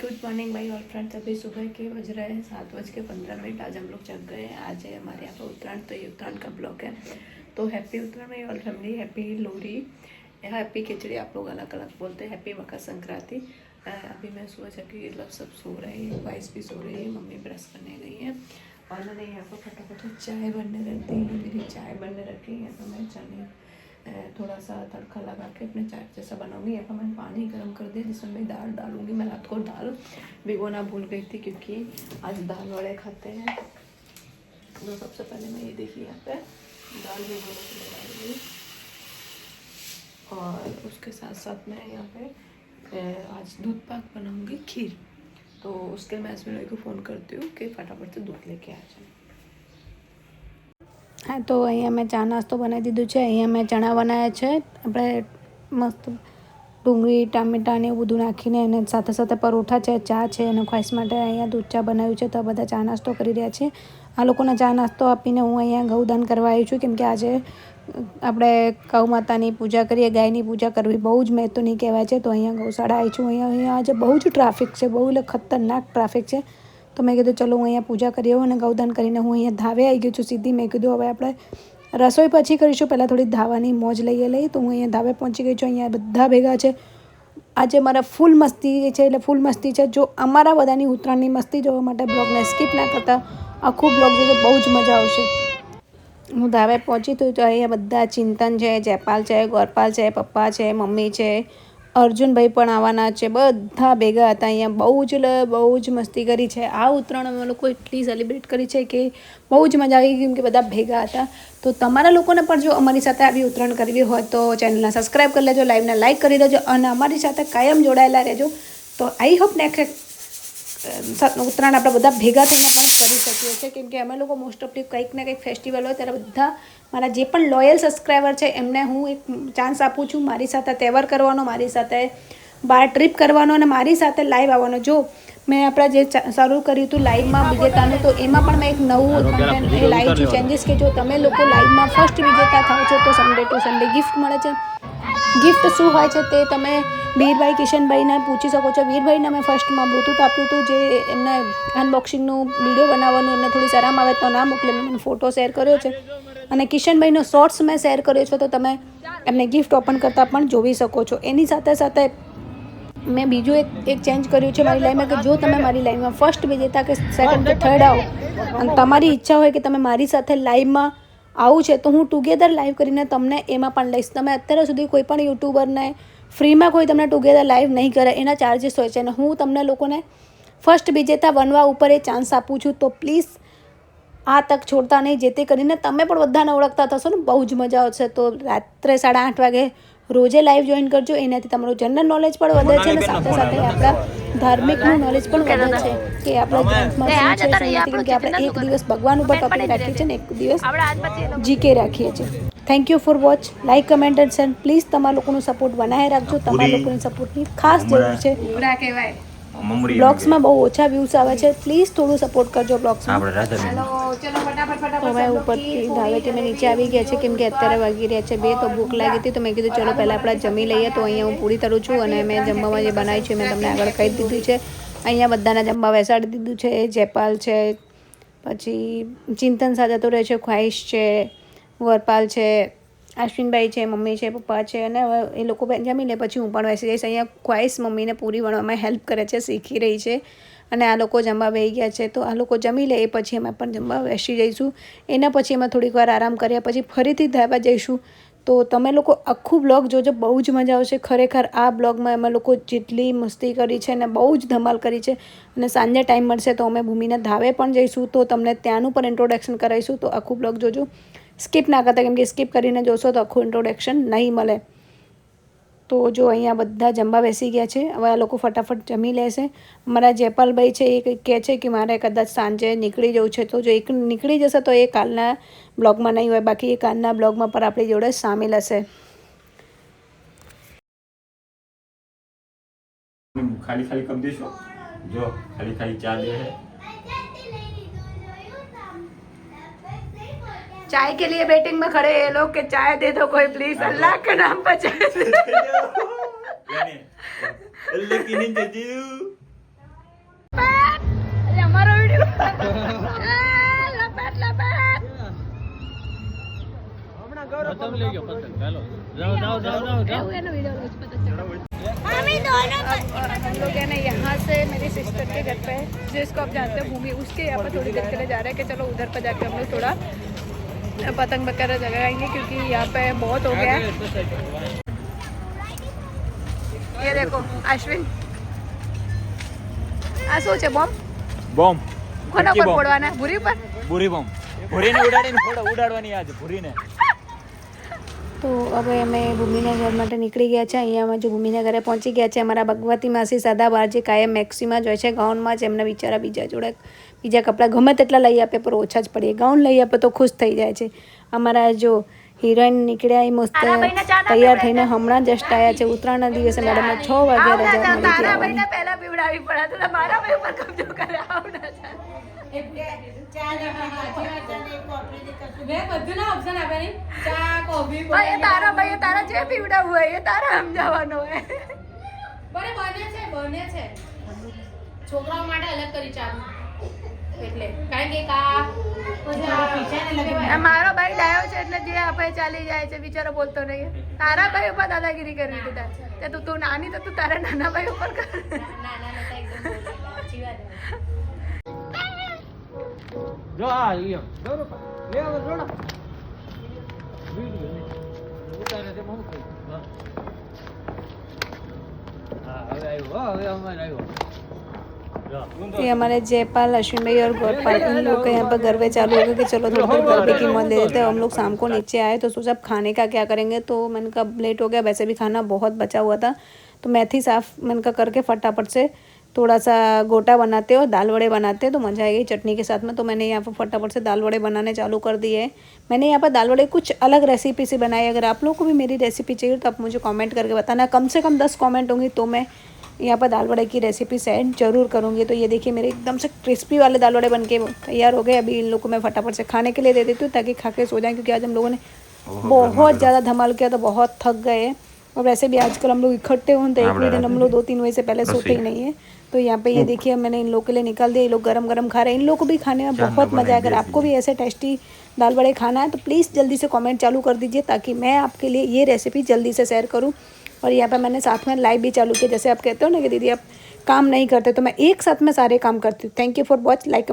Good morning भाई, और friends, अभी सुबह के बज रहे हैं सात बज के पंद्रह मिनट। आज हम लोग जग गए हैं। आज है हमारे यहाँ पर उत्तरायण तो ये उत्तरायण का ब्लॉक है। तो हैप्पी उत्तरायण भाई और family happy Lohri. Happy Khichdi, आप लोग अलग अलग बोलते हैं। हैप्पी मकर संक्रांति। अभी मैं सुबह जगी मतलब सब सो रहे हैं वाइस भी सो रही है, मम्मी ब्रश करने गई है। और मैंने यहाँ पर फटाफट चाय बनने रख दी है, मेरी चाय बनने रखी है तो मैं चने थोड़ा सा तड़का लगा के अपने चाट जैसा बनाऊँगी। यहाँ मैंने पानी गर्म कर दिया, जिसमें मैं दाल डालूँगी। मैं रात को दाल भिगोना भूल गई थी क्योंकि आज दाल वाले खाते हैं। तो सबसे पहले मैं ये देखिए यहाँ पे दाल डालूँगी और उसके साथ साथ मैं यहाँ पे आज दूध पाक बनाऊँगी खीर। तो उसके मैं इसमें को फ़ोन करती हूँ कि फटाफट से दूध लेके आ जाए। હા, તો અહીંયા મેં ચા નાસ્તો બનાવી દીધું છે. અહીંયા મેં ચણા બનાવ્યા છે. આપણે મસ્ત ડુંગળી, ટામેટાં ને એવું બધું નાખીને એને સાથે સાથે પરોઠા છે, ચા છે અને ખ્વાઈશ માટે અહીંયા દૂધ ચા બનાવ્યું છે. તો બધા ચા નાસ્તો કરી રહ્યા છે. આ લોકોને ચા નાસ્તો આપીને હું અહીંયા ગૌદાન કરવા આવી છું. કેમકે આજે આપણે ગૌ માતાની પૂજા કરીએ, ગાયની પૂજા કરવી બહુ જ મહત્વની કહેવાય છે. તો અહીંયા ગૌશાળા આવી છું. અહીંયા અહીંયા આજે બહુ જ ટ્રાફિક છે. બહુ એટલે ખતરનાક ટ્રાફિક છે. તો મેં કીધું, ચલો, હું અહીંયા પૂજા કરી આવું અને ગૌદાન કરીને હું અહીંયા ધાવે આવી ગયું છું. સીધી મેં કીધું, હવે આપણે રસોઈ પછી કરીશું. પહેલાં થોડી ધાવાની મોજ લઈએ લઈ તો હું અહીંયા ધાવે પહોંચી ગઈ છું. અહીંયા બધા ભેગા છે. આજે મારા ફૂલ મસ્તી છે, એટલે ફૂલ મસ્તી છે. જો અમારા બધાની ઉત્તરાયણની મસ્તી જોવા માટે બ્લોગને સ્કીપ ના કરતા. આખું બ્લોગ જોજો, બહુ જ મજા આવશે. હું ધાવે પહોંચી તો તો અહીંયા બધા ચિંતન છે, જયપાલ છે ગોરપાલ છે, પપ્પા છે, મમ્મી છે. અર્જુનભાઈ પણ આવવાના છે. બધા ભેગા હતા. અહીંયા બહુ જ બહુ જ મસ્તી કરી છે. આ ઉત્તરાયણ અમે લોકો એટલી સેલિબ્રેટ કરી છે કે બહુ જ મજા આવી કેમ કે બધા ભેગા હતા. તો તમારા લોકોને પણ જો અમારી સાથે આવી ઉત્તરાયણ કરવી હોય તો ચેનલને સબસ્ક્રાઈબ કરી લેજો લાઈવને લાઈક કરી દેજો અને અમારી સાથે કાયમ જોડાયેલા રહેજો. તો આઈ હોપ નેક્સ્ટ ઉત્તરાયણ આપણે બધા ભેગા થઈને પણ કરી શકીએ છીએ. કેમ કે અમે લોકો મોસ્ટ ઓફલી કંઈક ને કંઈક ફેસ્ટિવલ હોય ત્યારે બધા મારા જે પણ લોયલ સબસ્ક્રાઈબર છે એમને હું એક ચાન્સ આપું છું મારી સાથે તહેવાર કરવાનો મારી સાથે બહાર ટ્રીપ કરવાનો અને મારી સાથે લાઈવ આવવાનો. જો મેં આપણા જે શરૂ કર્યું હતું લાઈવમાં વિજેતાનું તો એમાં પણ મેં એક નવું લાઈવ છું. ચેન્જીસ કે જો તમે લોકો લાઈવમાં ફર્સ્ટ વિજેતા થાવ છો તો સન્ડે ટુ સન્ડે ગિફ્ટ મળે છે. ગિફ્ટ શું હોય છે તે તમે વીરભાઈ કિશનભાઈને પૂછી શકો છો. વીરભાઈને મેં ફર્સ્ટમાં બ્લૂટૂથ આપ્યું હતું, જે એમને અનબોક્સિંગનું વીડિયો બનાવવાનું, એમને થોડી શરમ આવે તો ના મોકલે. મને ફોટો શેર કર્યો છે. અને કિશનભાઈનો શોર્ટ્સ મેં શેર કર્યો છે, તો તમે એમને ગિફ્ટ ઓપન કરતાં પણ જોઈ શકો છો. એની સાથે સાથે મેં બીજું એક એક ચેન્જ કર્યું છે મારી લાઈનમાં કે જો તમે મારી લાઈનમાં ફર્સ્ટ વિજેતા કે સેકન્ડ કે થર્ડ આવો, અને તમારી ઈચ્છા હોય કે તમે મારી સાથે લાઈવમાં આવું છે તો હું ટુગેધર લાઈવ કરીને તમને એમાં પણ લઈશ. તમે અત્યાર સુધી કોઈ પણ યુટ્યુબરને ફ્રીમાં કોઈ તમને ટુગેધર લાઈવ નહીં કરે એના ચાર્જિસ હોય છે. અને હું તમને લોકોને ફર્સ્ટ વિજેતા બનવા ઉપર એ ચાન્સ આપું છું. તો પ્લીઝ આ તક છોડતા નહીં જેથી કરીને તમે પણ બધાને ઓળખતા થશો ને બહુ જ મજા આવશે. તો રાત્રે સાડા આઠ વાગે રોજે લાઈવ જોઈન કરજો. એનાથી તમારું જનરલ નોલેજ પણ વધે છે અને સાથે સાથે આપણા ધાર્મિકનું નોલેજ પણ વધે છે કે આપણા ગ્રંથમાં શું છે કે આપણે એક દિવસ ભગવાન ઉપર ટોપિક રાખીએ છીએ ને એક દિવસ જીકે રાખીએ છીએ. Thank you for watch like comment and send please તમારા લોકોનું સપોર્ટ બનાવી રાખજો. તમારા લોકોની સપોર્ટની ખાસ જરૂર છે. બ્લોગ્સમાં બહુ ઓછા વ્યૂઝ આવે છે. પ્લીઝ થોડું સપોર્ટ કરજો બ્લોગ્સમાં તો હવે ઉપરથી ધાવેથી મેં નીચે આવી ગયા છે કેમ કે અત્યારે વાગી રહ્યા છે બે તો ભૂખ લાગી હતી તો મેં કીધું ચલો પહેલાં આપણે જમી લઈએ. તો અહીંયા હું પૂરી તરું છું અને મેં જમવામાં જે બનાવ્યું છે મેં તમને આગળ કહી દીધું છે. અહીંયા બધાના જમવા બેસાડી દીધું છે જેપાલ છે પછી ચિંતન સાથે તો રહે છે ખ્વાહિશ છે વરપાલ છે અશ્વિનભાઈ છે મમ્મી છે પપ્પા છે અને હવે એ લોકો જમી લે પછી હું પણ બેસી જઈશ. અહીંયા ખ્વાઈશ મમ્મીને પૂરી વણવામાં હેલ્પ કરે છે શીખી રહી છે. અને આ લોકો જમવા બેસી ગયા છે, તો આ લોકો જમી લે, એ પછી અમે પણ જમવા બેસી જઈશું. એના પછી અમે થોડીક વાર આરામ કર્યા, પછી ફરીથી ધાબા જઈશું. તો તમે લોકો આખું બ્લોગ જોજો, બહુ જ મજા આવશે. ખરેખર આ બ્લોગમાં અમે લોકો જેટલી મસ્તી કરી છે અને બહુ જ ધમાલ કરી છે અને સાંજે ટાઈમ મળશે તો અમે ભૂમિના ધાવે પણ જઈશું. તો તમને ત્યાંનું પણ ઇન્ટ્રોડક્શન કરાવીશું. તો આખું બ્લોગ જોજો. સ્કીપ ના કરતા, કેમ કે સ્કીપ કરીને જોશો તો આખું ઇન્ટ્રોડક્શન નહીં મળે. તો જો અહીંયા બધા જમવા બેસી ગયા છે, હવે આ લોકો ફટાફટ જમી લેશે. મારા જેપાલભાઈ છે એ કહે છે કે મારે કદાચ સાંજે નીકળી જવું છે, તો જો એક નીકળી જશે તો એ કાલના બ્લોગમાં નહીં હોય, બાકી એ કાલના બ્લોગમાં પણ આપણી જોડે સામેલ હશે. ખાલી ખાલી કમ દેશો. જો ખાલી ખાલી ચા દે चाय के लिए वेटिंग में खड़े ये लोग के चाय दे दो कोई प्लीज़ अल्लाह का नाम पर चाय यहाँ से मेरी सिस्टर के घर पे जिसको आप जानते हो भूमि उसके यहाँ पर थोड़ी देर के लिए जा रहे हैं कि चलो उधर पर जाके हम लोग थोड़ा पतंग वगैरह जगाएंगे क्योंकि यहाँ पे बहुत हो गया है ये देखो अश्विन આ શું છે બોમ્બ બોમ્બ કોના ફટકી પર બોમ્બ. ફોડવાના ભૂરી પર ભૂરી બોમ્બ ભૂરીને ઉડાડીને ફોડો ઉડાડવાની આજ ભૂરીને તો હવે અમે ભૂમિના ઘર માટે નીકળી ગયા છે અહીંયા અમે જો ભૂમિના ઘરે પહોંચી ગયા છે અમારા ભગવતી માસી સદાબહાર જે કાયમ મેક્સીમાં જ હોય છે ગાઉનમાં જ એમને બિચારા બીજા જોડે બીજા કપડાં ગમે તેટલા લઈ આપે પણ ઓછા જ પડીએ. ગાઉન લઈ આપે તો ખુશ થઈ જાય છે. અમારા જો હિરોઈન નીકળ્યા એ મસ્ત તૈયાર થઈને હમણાં જસ્ટ આવ્યા છે. ઉત્તરાયણના દિવસે મેડમને છ વાગે રજા મળી હતી પહેલા પીવડાવી પડ્યા મારા ભાઈ ઉપર કબજો કરે આવડા ભાઈ એ તારા ભાઈ એ તારા જે પીવડાવવું હોય એ તારા સમજાવવાનું હોય. બને બને છે બને છે. છોકરાઓ માટે અલગ કરી ચાલુ એટલે કારણ કે. કા મારો ભાઈ ડાયો છે એટલે જે આપણે ચાલી જાય છે બિચારો બોલતો નહીં. તારા ભાઈ ઉપર દાદાગીરી કરવી દીધા તે તું તું નાની તો તું તારા નાના ભાઈ ઉપર કર. જો આ ઈયો જો રૂપા લે આવો જોડા ઉતારે તે બહુ હા. હવે આવ્યો. હવે અમારે આવ્યો. ये हमारे जयपाल, अश्विन भाई और गोपाल, इन लोग के यहाँ पर गरबे चालू हो गए कि चलो थोड़ी गरबे की मौज ले लेते हैं। हम लोग शाम को नीचे आए तो सोचा अब खाने का क्या करेंगे तो मैंने कहा लेट हो गया, वैसे भी खाना बहुत बचा हुआ था। तो मेथी साफ़ मैंने कहा करके फटाफट से थोड़ा सा गोटा बनाते हो दाल वड़े बनाते हैं तो मज़ा आएगी चटनी के साथ में। तो मैंने यहाँ पर फटाफट से दाल वड़े बनाने चालू कर दिए। मैंने यहाँ पर दाल वड़े कुछ अलग रेसिपी से बनाए। अगर आप लोगों को भी मेरी रेसिपी चाहिए तो आप मुझे कमेंट करके बताना। कम से कम दस कमेंट होंगी तो मैं यहाँ पर दाल वड़े की रेसिपी सेंड ज़रूर करूँगी। तो ये देखिए मेरे एकदम से क्रिस्पी वाले दाल वड़े बन के तैयार हो गए। अभी इन लोग को मैं फटाफट से खाने के लिए दे देती हूँ ताकि खा के सो जाएँ क्योंकि आज हम लोगों ने बहुत ज़्यादा धमाल किया तो बहुत थक गए हैं। और वैसे भी आजकल हम लोग इकट्ठे हों तो एक भी दिन हम लोग दो। तीन बजे से पहले सोते ही नहीं है। तो यहाँ पे ये देखिए मैंने इन लोग के लिए निकाल दिया ये लोग गरम गरम खा रहे हैं। इन लोग को भी खाने में बहुत मज़ा है अगर आपको भी ऐसे टेस्टी दाल बड़े खाना है तो प्लीज़ जल्दी से कमेंट चालू कर दीजिए ताकि मैं आपके लिए ये रेसिपी जल्दी से शेयर करूँ। और यहाँ पे मैंने साथ में लाइव भी चालू किया जैसे आप कहते हो ना कि दीदी आप काम नहीं करते तो मैं एक साथ में सारे काम करती हूँ thank you for watch like